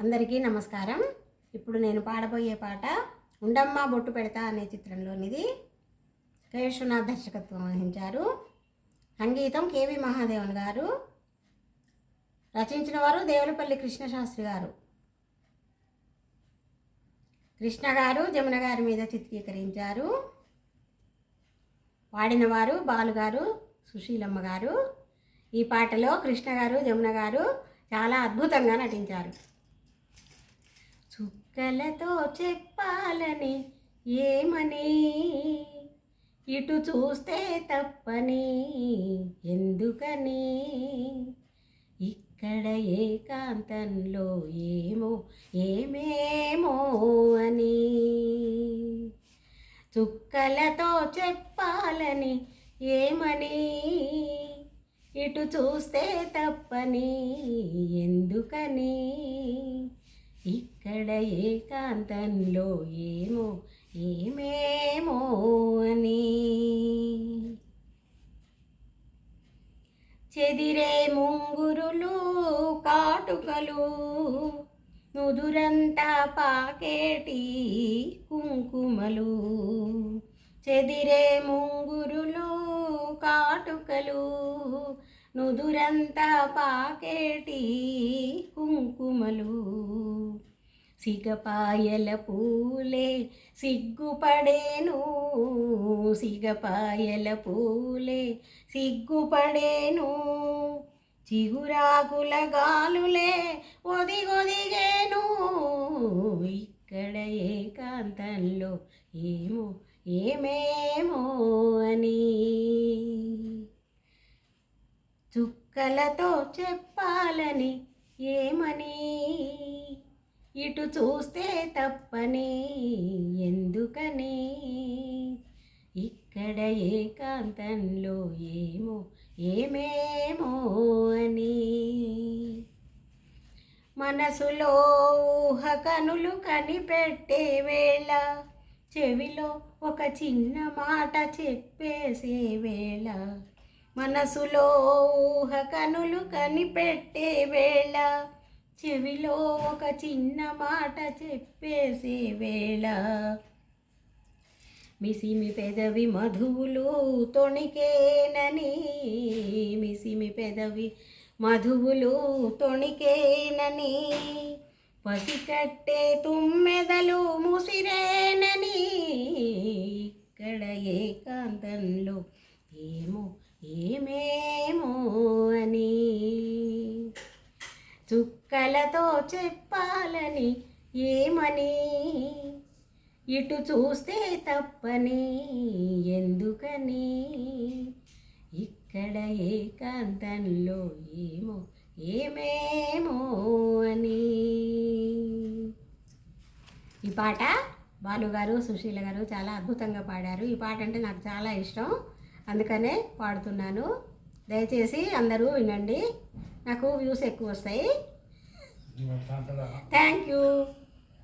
అందరికీ నమస్కారం. ఇప్పుడు నేను పాడబోయే పాట ఉండమ్మ బొట్టు పెడతా అనే చిత్రంలోనిది. కేశవనాథ్ దర్శకత్వం వహించారు. సంగీతం కేవి మహాదేవన్ గారు. రచించిన వారు దేవులపల్లి కృష్ణశాస్త్రి గారు. కృష్ణ గారు జమున గారి మీద చిత్రీకరించారు. పాడినవారు బాలుగారు సుశీలమ్మ గారు. ఈ పాటలో కృష్ణ గారు జమున గారు చాలా అద్భుతంగా నటించారు. చుక్కలతో చెప్పాలని ఏమని? ఇటు చూస్తే తప్పని ఎందుకని? ఇక్కడ ఏకాంతంలో ఏమో ఏమేమో అని చుక్కలతో చెప్పాలని ఏమని? ఇటు చూస్తే తప్పని ఎందుకని? ఇక్కడ ఏకాంతంలో ఏమో ఏమేమో అని. చెదిరే ముంగురులు కాటుకలు నుదురంతా పాకేటి కుంకుమలు. చెదిరే ముంగురులు కాటుకలు నుదురంతా పాకేటి కుంకుమలు. సిగపాయల పూలే సిగ్గుపడేను సిగపాయల పూలే సిగ్గుపడేను. చిగురాకుల గాలులే ఒదిగొదిగేను ఇక్కడ ఏకాంతంలో ఏమో ఏమేమో అని కలతో చెప్పాలని ఏమని? ఇటు చూస్తే తప్పని ఎందుకని? ఇక్కడ ఏకాంతంలో ఏమో ఏమేమో అని. మనసులో ఊహ కనులు కనిపెట్టే వేళ చెవిలో ఒక చిన్న మాట చెప్పేసే వేళ. మనసులో ఊహ కనులు కనిపెట్టే వేళ చెవిలో ఒక చిన్న మాట చెప్పేసే వేళ. మిసిమి పెదవి మధువులు తొణికేనని మిసిమి పెదవి మధువులు తొణికేనని పసికట్టే తుమ్మెదలు ముసిరేనని ఇక్కడ ఏకాంతంలో ఏమో ఏమేమో అని చుక్కలతో చెప్పాలని ఏమని? ఇటు చూస్తే తప్పని ఎందుకని? ఇక్కడ ఏకాంతంలో ఏమో ఏమేమో అని. ఈ పాట బాలుగారు సుశీల గారు చాలా అద్భుతంగా పాడారు. ఈ పాట అంటే నాకు చాలా ఇష్టం. అందుకనే పాడుతున్నాను దయచేసి అందరూ వినండి. నాకు వ్యూస్ ఎక్కువ వస్తాయి. Thank you.